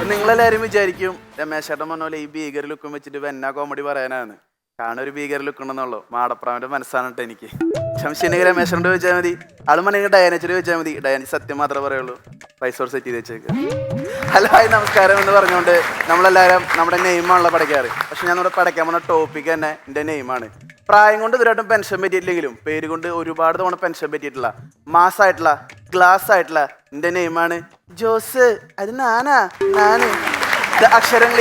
അപ്പൊ നിങ്ങളെല്ലാരും വിചാരിക്കും രമേശ് ചേട്ടൻ പറഞ്ഞ പോലെ ഈ ഭീകര ലുക്കും വെച്ചിട്ട് എന്നാ കോമഡി പറയാനാണ് കാണാൻ ഒരു ഭീകര ലുക്ക് ഉണ്ടെന്നുള്ളൂ മാടപ്രാവിന്റെ മനസ്സാണ് കേട്ടോ എനിക്ക്. ശംശിനെങ്കിൽ രമേശനോട് ചോദിച്ചാൽ മതി. ആൾ മണെങ്കിൽ ഡയാനച്ചിട്ട് ചോദിച്ചാൽ മതി. ഡയാനി സത്യം മാത്രമേ പറയുള്ളൂ. പൈസ സെറ്റ് ചെയ്ത് വെച്ചേക്ക്. ഹലോ ഹായ് നമസ്കാരം എന്ന് പറഞ്ഞുകൊണ്ട് നമ്മളെല്ലാവരും നമ്മുടെ നെയിമാണല്ലോ പഠിക്കാറ് പക്ഷെ ഞാൻ നമ്മുടെ പഠിക്കാൻ പോകുന്ന ടോപ്പിക് തന്നെ എന്റെ നെയിമാണ് പ്രായം കൊണ്ട് ഇതുവരായിട്ടും പെൻഷൻ പറ്റിയിട്ടില്ലെങ്കിലും പേര് കൊണ്ട് ഒരുപാട് തവണ പെൻഷൻ പറ്റിയിട്ടുള്ള മാസമായിട്ടുള്ള ഗ്ലാസ് ആയിട്ടുള്ള എന്റെ നെയിമാണ്. ജോസ് അത് നാനാ നാന്. അക്ഷരങ്ങൾ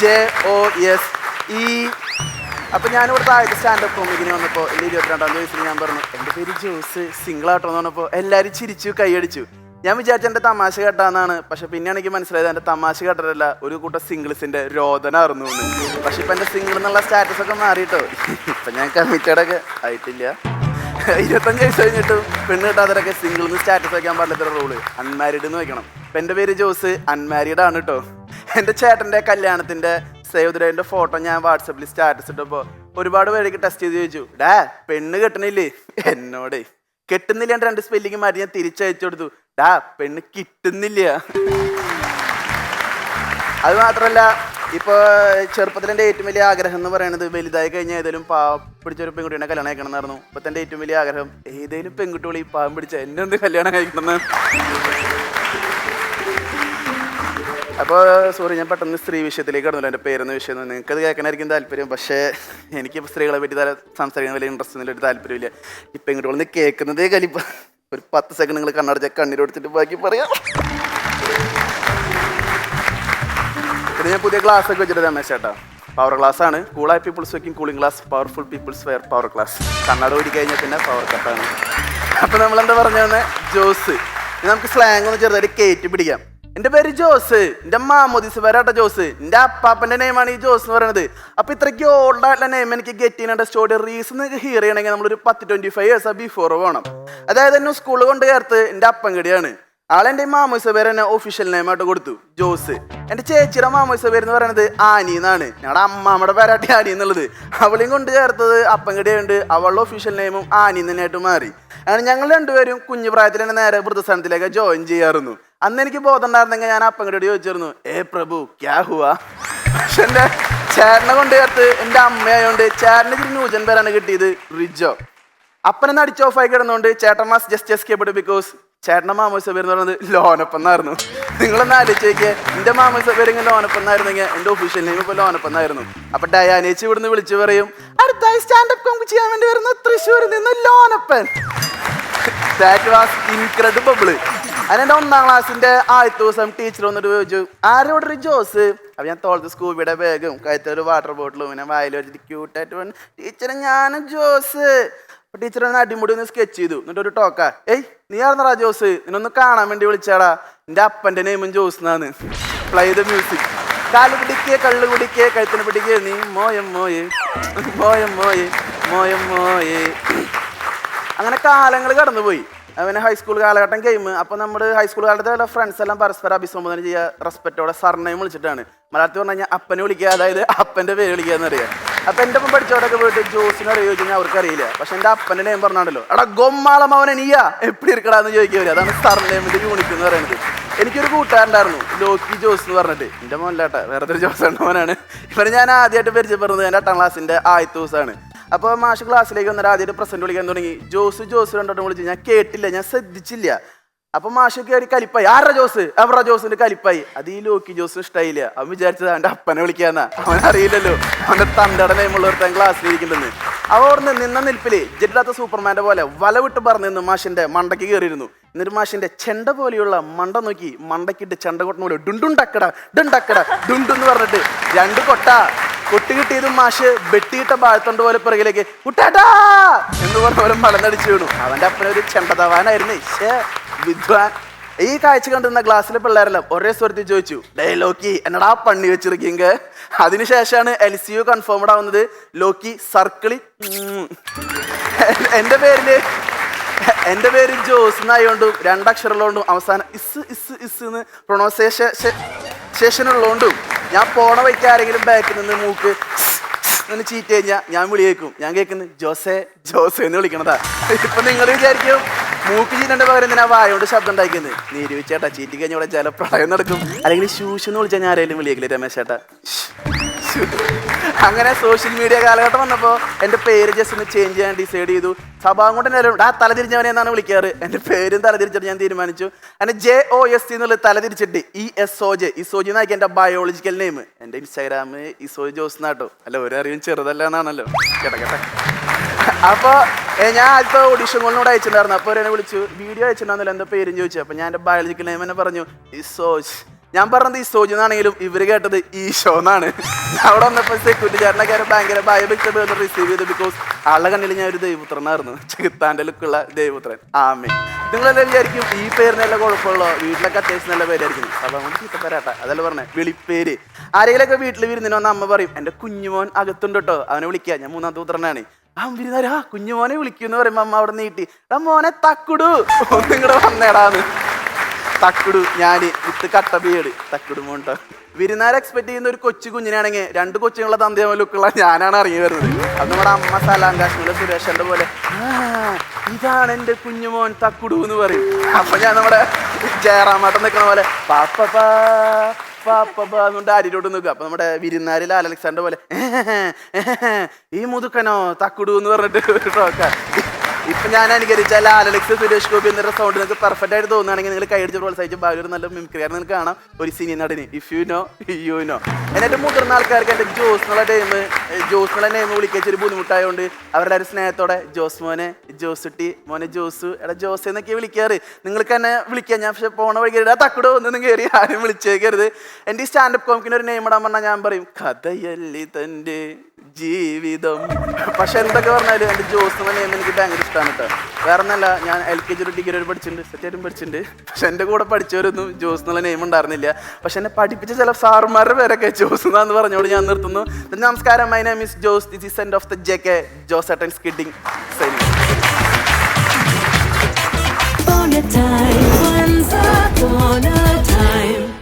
ജെ ഒ എസ് ഇ അപ്പൊ ഞാൻ ആദ്യത്തെ സ്റ്റാൻഡപ്പ് കോമിക്കിന് വന്നപ്പോൾ എന്റെ ഇരുപത്തിരണ്ടാം വയസ്സിൽ ഞാൻ പറഞ്ഞു എന്റെ പേര് ജോസ് സിംഗിൾ ആട്ടോ എന്ന് പറഞ്ഞപ്പോൾ എല്ലാരും ചിരിച്ചു കൈയടിച്ചു. ഞാൻ വിചാരിച്ച എന്റെ തമാശ കേട്ടാന്നാണ് പക്ഷെ പിന്നെയാണ് എനിക്ക് മനസ്സിലായത് എന്റെ തമാശ കേട്ടതല്ല ഒരു കൂട്ടം സിംഗിൾസിന്റെ രോദന എന്ന്. പക്ഷെ ഇപ്പൊ എന്റെ സിംഗിൾ എന്നുള്ള സ്റ്റാറ്റസ് ഒക്കെ മാറിയിട്ടോ ഇപ്പൊ ഞാൻ കമ്മിറ്റഡ് ഒക്കെ ആയിട്ടില്ല. ഇരുപത്തഞ്ച് വയസ്സ് കഴിഞ്ഞിട്ട് പെണ്ണ് കിട്ടാത്തവരൊക്കെ സിംഗിൾ സ്റ്റാറ്റസ് വയ്ക്കാൻ പാടില്ലാത്ത റൂൾ അൺമാരീഡ് എന്ന് വെക്കണം. അപ്പൊ എന്റെ പേര് ജോസ് അൺമാരീഡ് ആണ് കേട്ടോ എന്റെ ചേട്ടന്റെ കല്യാണത്തിന്റെ സേവദ്രേന്റെ ഫോട്ടോ ഞാൻ വാട്സപ്പിൽ സ്റ്റാറ്റസ് ഇട്ടപ്പോൾ ഒരുപാട് പേരേക്ക് ടെസ്റ്റ് ചെയ്ത് ചോദിച്ചു ഡാ പെണ്ണ് കെട്ടണില്ലേ? എന്നോട് കെട്ടുന്നില്ല എന്റെ രണ്ട് സ്പെല്ലിങ് മാറ്റി ഞാൻ തിരിച്ചയച്ചു കൊടുത്തു. ഡാ പെണ്ണ് കിട്ടുന്നില്ല. അത് മാത്രമല്ല ഇപ്പോൾ ചെറുപ്പത്തിൽ എന്റെ ഏറ്റവും വലിയ ആഗ്രഹം എന്ന് പറയുന്നത് വലുതായി കഴിഞ്ഞാൽ ഏതെങ്കിലും പാവം പിടിച്ച ഒരു പെൺകുട്ടീനെ കല്യാണം കഴിക്കണം എന്നായിരുന്നു ഇപ്പം എന്റെ ഏറ്റവും വലിയ ആഗ്രഹം ഏതെങ്കിലും പെൺകുട്ടികളി പാവം പിടിച്ച എന്നെ ഒന്ന് കല്യാണം കഴിക്കണമെന്ന്. അപ്പോൾ സോറി ഞാൻ പെട്ടെന്ന് സ്ത്രീ വിഷയത്തിലേക്ക് കടന്നില്ല എന്റെ പേരെന്ന വിഷയം നിങ്ങൾക്ക് അത് കേൾക്കാനായിരിക്കും താല്പര്യം. പക്ഷേ എനിക്ക് സ്ത്രീകളെ പറ്റി തല സംസാരിക്കാൻ വലിയ ഇൻട്രസ്റ്റ് ഒന്നും ഒരു താല്പര്യമില്ല ഇപ്പം വന്ന് കേൾക്കുന്നതേ കലിപ്പ ഒരു പത്ത് സെക്കൻഡ് നിങ്ങൾ കണ്ണടച്ച കണ്ണീരോടുത്തിട്ട് ബാക്കി പറയാം. പിന്നെ ഞാൻ പുതിയ ക്ലാസ് ഒക്കെ വെച്ചിട്ട് രമേശ് ചേട്ടാ. പവർ ക്ലാസ് ആണ്. കൂളായ പീപ്പിൾസ് വെക്കും cooling glass powerful peoples wear power glass കണ്ണട ഓടി കഴിഞ്ഞാൽ പിന്നെ പവർ കട്ടാണ് അപ്പൊ നമ്മൾ എന്താ പറഞ്ഞു തന്നെ ജോസ്. നമുക്ക് സ്ലാങ് ഒന്ന് ചെറുതായിട്ട് കയറ്റി പിടിക്കാം. എന്റെ പേര് ജോസ്. എന്റെ മാമോദിസ് വരാട്ട ജോസ്. എന്റെ അപ്പാപ്പന്റെ നെയിമാണ് ഈ ജോസ് എന്ന് പറയുന്നത് അപ്പൊ ഇത്രയ്ക്ക് ഓൾഡ് ആയിട്ടുള്ള നെയിം എനിക്ക് ഗെറ്റ് ചെയ്യുന്ന സ്റ്റോറി റീസൺ ഹിയർ ചെയ്യണമെങ്കിൽ നമ്മളൊരു പത്ത് ട്വന്റി ഫൈവ് ഇയേഴ്സ് ബിഫോർ വേണം അതായത് എന്നെ സ്കൂളിൽ കൊണ്ട് ചേർത്ത് എന്റെ അപ്പൻകടിയാണ് ആളെന്റെ മാമോസ പേര് എന്നെ ഒഫീഷ്യൽ നെയിമായിട്ട് കൊടുത്തു. ജോസ്. എന്റെ ചേച്ചിയുടെ മാമോസ പേര് എന്ന് പറയുന്നത് ആനി എന്നാണ്. ഞങ്ങളുടെ അമ്മാമ്മയുടെ പേരാട്ടി ആനി എന്നുള്ളത്. അവളെയും കൊണ്ട് ചേർത്തത് അപ്പൻകടിയുണ്ട് അവളുടെ ഓഫീഷ്യൽ നെയിമും ആനി തന്നെയായിട്ട് മാറി. അങ്ങനെ ഞങ്ങൾ രണ്ടുപേരും കുഞ്ഞു പ്രായത്തിൽ തന്നെ നേരെ വൃദ്ധസ്ഥാനത്തിലേക്ക് ജോയിൻ ചെയ്യാറുന്നു. അന്ന് എനിക്ക് ബോധം ഉണ്ടായിരുന്നെങ്കിൽ ഞാൻ അപ്പൻകടിയോട് ചോദിച്ചിരുന്നു ഏ പ്രഭു ക്യാ ഹുവാ? പക്ഷെ എന്റെ ചേട്ടനെ കൊണ്ട് ചേർത്ത് എന്റെ അമ്മയായോണ്ട് ചേട്ടന് ഒരു ന്യൂജൻ പേരാണ് കിട്ടിയത് റിജോ. അപ്പനെന്ന് അടിച്ച് ഓഫായി കിടന്നുകൊണ്ട് ചേട്ടൻ മാസ് ജസ്റ്റ് എസ്കേപ്പ് ബിക്കോസ് ചേട്ടന്റെ മാമോസ പേര് എന്ന് പറയുന്നത് ലോനപ്പം എന്നായിരുന്നു നിങ്ങളൊന്ന് ആലോചിച്ചേക്ക് എന്റെ മാമോസ പേര് ഇങ്ങനെ ലോനപ്പം എന്നായിരുന്നെങ്കിൽ എന്റെ ഒഫീഷ്യൽ നെയിം ഇപ്പോൾ ലോനപ്പം എന്നായിരുന്നു അപ്പൊ ഡയാനേച്ചി ഇവിടുന്ന് വിളിച്ചു പറയും അടുത്തായി സ്റ്റാൻഡപ്പ് കോമ്പ് ചെയ്യാൻ വേണ്ടി വരുന്ന തൃശ്ശൂരിൽ നിന്ന് ലോനപ്പൻ. ദാറ്റ് വാസ് ഇൻക്രെഡിബിൾ അതിനെന്റെ ഒന്നാം ക്ലാസ്സിന്റെ ആദ്യത്തെ ദിവസം ടീച്ചർ വന്നിട്ട് ചോദിച്ചു ആരോട് ഒരു ജോസ്? അപ്പൊ ഞാൻ തോളത്ത് സ്കൂബിയുടെ ബാഗും കഴുത്തൊരു വാട്ടർ ബോട്ടിലും പിന്നെ വായിൽ വെച്ചിട്ട് ക്യൂട്ടായിട്ട് പറഞ്ഞു ടീച്ചറെ ഞാനും ജോസ്. അപ്പൊ ടീച്ചർ ഒന്ന് അടിമുടി ഒന്ന് സ്കെച്ച് ചെയ്തു. എന്നിട്ട് ഒരു ടോക്ക ഏയ് നീ ആർന്നടാ ജോസ്? നിന്നൊന്ന് കാണാൻ വേണ്ടി വിളിച്ചാടാ. എന്റെ അപ്പന്റെ നെയ്മും ജോസ് എന്നാണ് പ്ലേ ദ മ്യൂസിക് കാൽ പിടിക്കേ കള്ളു കുടിക്കേ കഴുത്തിന് പിടിക്കേ. നീ മോയം മോയേ മോയം മോയേ മോയം മോയേ. അങ്ങനെ കാലങ്ങൾ കടന്നുപോയി. അങ്ങനെ ഹൈസ്കൂൾ കാലഘട്ടം ഗെയിം അപ്പോൾ നമ്മുടെ ഹൈസ്കൂൾ കാലത്തെ ഫ്രണ്ട്സ് എല്ലാം പരസ്പരം അഭിസംബോധന ചെയ്യുക റെസ്പെക്റ്റോടെ സർനെയും വിളിച്ചിട്ടാണ്. മലയാളത്തിൽ പറഞ്ഞു കഴിഞ്ഞാൽ അപ്പനെ വിളിക്കുക അതായത് അപ്പന്റെ പേര് വിളിക്കുക എന്നറിയാം. അപ്പം എന്റെ ഒപ്പം പഠിച്ചവരൊക്കെ വീട്ടിൽ ജോസിനെ അറിയോ ചോദിച്ചാൽ അവർക്ക് അറിയില്ല പക്ഷെ എന്റെ അപ്പന്റെ നെയിം പറഞ്ഞാണല്ലോ. എടാ ഗൊമ്മാള മവൻ നീയാ. എപ്പിടി ഇരിക്കടാന്ന് ചോദിക്കുക അതാണ് സർനെയിമിന്റെ യൂണിറ്റ് എന്ന് പറയുന്നത് എനിക്കൊരു കൂട്ടുകാരുണ്ടായിരുന്നു ലോക്കി ജോസ് എന്ന് പറഞ്ഞിട്ട്. എന്റെ മോനിലാട്ട വേറെ ഒരു ജോസ് മോനാണ് ഇവരെ ഞാൻ ആദ്യമായിട്ട് പരിചയപ്പെടുന്നത് എന്റെ എട്ടാം ക്ലാസ്സിന്റെ ആദ്യത്തെ ദിവസമാണ് അപ്പോൾ മാഷ് ക്ലാസ്സിലേക്ക് വന്നിട്ട് ആദ്യമായിട്ട് പ്രസന്റ് വിളിക്കാൻ തുടങ്ങി. ജോസ് ജോസ് രണ്ടോട്ടും വിളിച്ചു. ഞാൻ കേട്ടില്ല ഞാൻ ശ്രദ്ധിച്ചില്ല. അപ്പൊ മാഷ് കയറി കലിപ്പായി. ആരുടെ ജോസ്? അവരുടെ ജോസിന്റെ കലിപ്പായി? അത് ഈ ലോക്കി ജോസ് ഇഷ്ടമായില്ല അവൻ വിചാരിച്ചത് അവന്റെ അപ്പനെ വിളിക്കാന്നാ. അവൻ അറിയില്ലല്ലോ. അവന്റെ തണ്ടയുടെ നെയ്മുള്ള ക്ലാസ്സിൽ ഇരിക്കുന്നുണ്ടെന്ന് അവ അവിടുന്ന് നിന്ന നിൽപ്പിൽ ജെറ്റില്ലാത്ത സൂപ്പർമാന്റെ പോലെ വല വിട്ട് പറഞ്ഞു നിന്ന് മാഷിന്റെ മണ്ടയ്ക്ക് കയറിയിരുന്നു എന്നിട്ട് മാഷിന്റെ ചെണ്ട പോലെയുള്ള മണ്ട നോക്കി മണ്ടക്കിട്ട് ചെണ്ട കൊട്ടുന്ന പോലെ ഡുണ്ടുണ്ടക്കട ഡുണ്ടക്കട ഡുണ്ടെന്ന് പറഞ്ഞിട്ട് രണ്ട് കൊട്ട. കൊട്ടി കിട്ടിയതും മാഷ് വെട്ടിയിട്ട ബാഴത്തണ്ട് പോലെ പിറകിലേക്ക് കുട്ടാട്ടാ! എന്ന് പറഞ്ഞ പോലെ മലന്നടിച്ചു വീണു. അവന്റെ അപ്പനൊരു ചെണ്ടതവാനായിരുന്നു ശ്ശേ, വിദ്വാൻ. ഈ കാഴ്ച കണ്ടിരുന്ന ക്ലാസ്സിലെ പിള്ളേരെല്ലാം ഒരേ സ്വരത്തിൽ ചോദിച്ചു ഡേ ലോക്കി എന്നടാ പണ്ണി വെച്ചിരിക്കുക അതിനുശേഷമാണ് എൽ സി യു കൺഫേംഡ് ആവുന്നത് ലോക്കി സർക്കിളി. എന്റെ പേരിൽ എന്റെ പേര് ജോസ് എന്നായോണ്ടും രണ്ടക്ഷരമുള്ളതുകൊണ്ടും അവസാനം ഇസ് ഇസ് ഇസ് എന്ന് പ്രൊണൗൺസിയേഷൻ ഉള്ളതുകൊണ്ടും ഞാൻ പോണ വയ്ക്ക് ആരെങ്കിലും ബാക്കിൽ നിന്ന് മൂക്ക് നിന്ന് ചീറ്റ് കഴിഞ്ഞാൽ ഞാൻ വിളി കേൾക്കും ഞാൻ കേൾക്കുന്നത് ജോസെ ജോസെ എന്ന് വിളിക്കണതാ. ഇപ്പൊ നിങ്ങൾ വിചാരിക്കും മൂക്ക് ചീറ്റന്റെ പകരം എന്തിനാ വായോണ്ട് ശബ്ദം ഉണ്ടാക്കുന്നത് നീരുവിച്ചേട്ടാ ചീറ്റി കഴിഞ്ഞ ഇവിടെ ജലപ്രളയം നടക്കും. അല്ലെങ്കിൽ ശൂഷ് എന്ന് വിളിച്ചാൽ ഞാൻ ആരെങ്കിലും വിളിയേക്കില്ലേ രമേശ് ചേട്ടാ? ശ്ശ്. അങ്ങനെ സോഷ്യൽ മീഡിയ കാലഘട്ടം വന്നപ്പോൾ എന്റെ പേര് ജസ്റ്റ് ഒന്ന് ചേഞ്ച് ചെയ്യാൻ ഡിസൈഡ് ചെയ്തു. സഭാം കൊണ്ട് തന്നെ ആ തലതിരിഞ്ഞവനെ എന്നാണ് വിളിക്കാറ്? എന്റെ പേരും തലതിരിച്ചിട്ട് ഞാൻ തീരുമാനിച്ചു. അങ്ങനെ ജെ ഒ എസ് ടി എന്നുള്ള തലതിരിച്ചിട്ട് E S O J Isoji എന്നാക്കി എന്റെ ബയോളജിക്കൽ നെയിം എന്റെ ഇൻസ്റ്റാഗ്രാം ഇസോജി ജോസ് എന്നാട്ടോ. അല്ല ഒരറിയും ചെറുതല്ല എന്നാണല്ലോ. കേട്ടെ അപ്പോൾ ഞാൻ ആദ്യത്തെ ഓഡിഷൻ കോളിനോട് അയച്ചിട്ടുണ്ടായിരുന്നു. അപ്പോൾ എന്നെ വിളിച്ചു. വീഡിയോ അയച്ചിട്ടുണ്ടായിരുന്നല്ലോ എന്താ പേരും? ചോദിച്ചു. അപ്പോൾ ഞാൻ എന്റെ ബയോളജിക്കൽ നെയിം എന്നെ പറഞ്ഞു. ഇസോജ് ഞാൻ പറഞ്ഞത് ഈ എന്നാണെങ്കിലും ഇവർ കേട്ടത് ഈശോ എന്നാണ്. അവിടെ വന്നപ്പോൾ സെക്യൂരിറ്റി കയറി ഭയങ്കര ഭയഭക്തി റിസീവ് ചെയ്തു ബിക്കോസ് ആളുടെ കണ്ണിൽ ഞാൻ ഒരു ദൈവപുത്രനായിരുന്നു. ചെകുത്താന്റെ ലുക്കുള്ള ദൈവപുത്രൻ. ആമേ നിങ്ങളെല്ലാം വിചാരിക്കും ഈ പേരിനല്ല കുഴപ്പമുള്ളോ വീട്ടിലൊക്കെ അത്യാവശ്യം നല്ല പേരായിരിക്കും. അപ്പം നമുക്ക് ചീത്തപ്പേരാട്ട അതല്ല പറഞ്ഞേ? വിളിപ്പേര്. ആരെങ്കിലൊക്കെ വീട്ടിൽ വിരുന്നിന് വന്ന അമ്മ പറയും എന്റെ കുഞ്ഞുമോൻ അകത്തുണ്ട് കേട്ടോ അവനെ വിളിക്കുക. ഞാൻ മൂന്നാം പുത്രനാണ്. ആ വിരുന്നാരാ കുഞ്ഞുമോനെ കുഞ്ഞുമോനെ വിളിക്കുമെന്ന് പറയുമ്പോൾ അമ്മ അവിടെ നീട്ടി എടാ മോനെ തക്കുടു. നിങ്ങളുടെ വന്നേടാന്ന്. തക്കുടു. ഞാൻ വിത്ത് കട്ട ബിയേട് തക്കുടു മോണ്ടോ. വിരുന്നാരെ എക്സ്പെക്ട് ചെയ്യുന്ന ഒരു കൊച്ചു കുഞ്ഞിനാണെങ്കിൽ രണ്ട് കൊച്ചുങ്ങളെ തന്തയോ ലുക്കുള്ള ഞാനാണ് ഇറങ്ങി വരുന്നത്. അത് നമ്മുടെ അമ്മ സലാം കാശ്മീരിലെ സുരേഷന്റെ പോലെ. "ആ, ഇതാണ് എന്റെ കുഞ്ഞുമോൻ തക്കുടു എന്ന് പറയും. അപ്പൊ ഞാൻ നമ്മുടെ ജയറാമാട്ടം നിൽക്കണ പോലെ പാപ്പ എന്നുകൊണ്ട് നിൽക്കുക അപ്പൊ നമ്മുടെ വിരുന്നാരി ലാൽ അലക്സാണ്ടർ പോലെ ഈ മുതുക്കനോ തക്കുടു എന്ന് പറഞ്ഞിട്ട് ഒരു ടോക്ക ഇപ്പൊ ഞാൻ അനുകരിച്ച ലാലലക്സ് സുരേഷ് ഗോപി എന്നൊരു സൗണ്ട് നിങ്ങൾക്ക് പെർഫെക്റ്റ് ആയിട്ട് തോന്നുകയാണെങ്കിൽ നിങ്ങൾ കൈയടിച്ച് പ്രോത്സാഹിച്ച് ഭാര്യ ഒരു നല്ല മിമിക്രിയാണ് നിങ്ങൾക്ക് കാണാം ഒരു സിനി നടന്. If you know you know എന്നിട്ട് മുതിർന്ന ആൾക്കാർക്ക് എന്റെ ജോസ് എന്നുള്ള ടൈം ജോസ് എന്നുള്ള നെയിം വിളിക്കാൻ ഒരു ബുദ്ധിമുട്ടായതുകൊണ്ട് അവരുടെ ഒരു സ്നേഹത്തോടെ ജോസ് മോനെ ജോസുട്ടി മോനെ ജോസു എടാ ജോസ് എന്നൊക്കെ വിളിക്കാറ്. നിങ്ങൾക്ക് തന്നെ വിളിക്കാൻ ഞാൻ പക്ഷെ പോണ വഴി കയറി തക്കടോ ഒന്നും കയറി ആരും വിളിച്ചേക്കരുത്. എന്റെ ഈ സ്റ്റാൻഡപ്പ് കോമിക്കിന് ഒരു നെയിം ഇടാൻ പറഞ്ഞാൽ ഞാൻ പറയും കഥയല്ലി തന്റെ? ജീവിതം. പക്ഷെ എന്തൊക്കെ പറഞ്ഞാലും എന്റെ ജോസ് എന്ന നെയ്മ് എനിക്ക് ഭയങ്കര ഇഷ്ടമാണ് കേട്ടോ വേറെ ഒന്നല്ല ഞാൻ എൽ കെ ജി ഒരു ഡിഗ്രി വരെ പഠിച്ചിട്ടുണ്ട് സെറ്റായിട്ടും പഠിച്ചിട്ടുണ്ട്. പക്ഷെ എന്റെ കൂടെ പഠിച്ചവരൊന്നും ജോസ് എന്നുള്ള നെയ്മ് ഉണ്ടായിരുന്നില്ല. പക്ഷെ എന്നെ പഠിപ്പിച്ച ചില സാറുമാരുടെ പേരൊക്കെ ജോസ് എന്നാന്ന് പറഞ്ഞോട് ഞാൻ നിർത്തുന്നു. നമസ്കാരം my name is Jose. This is end of the J K Jose Attan skidding time, once time.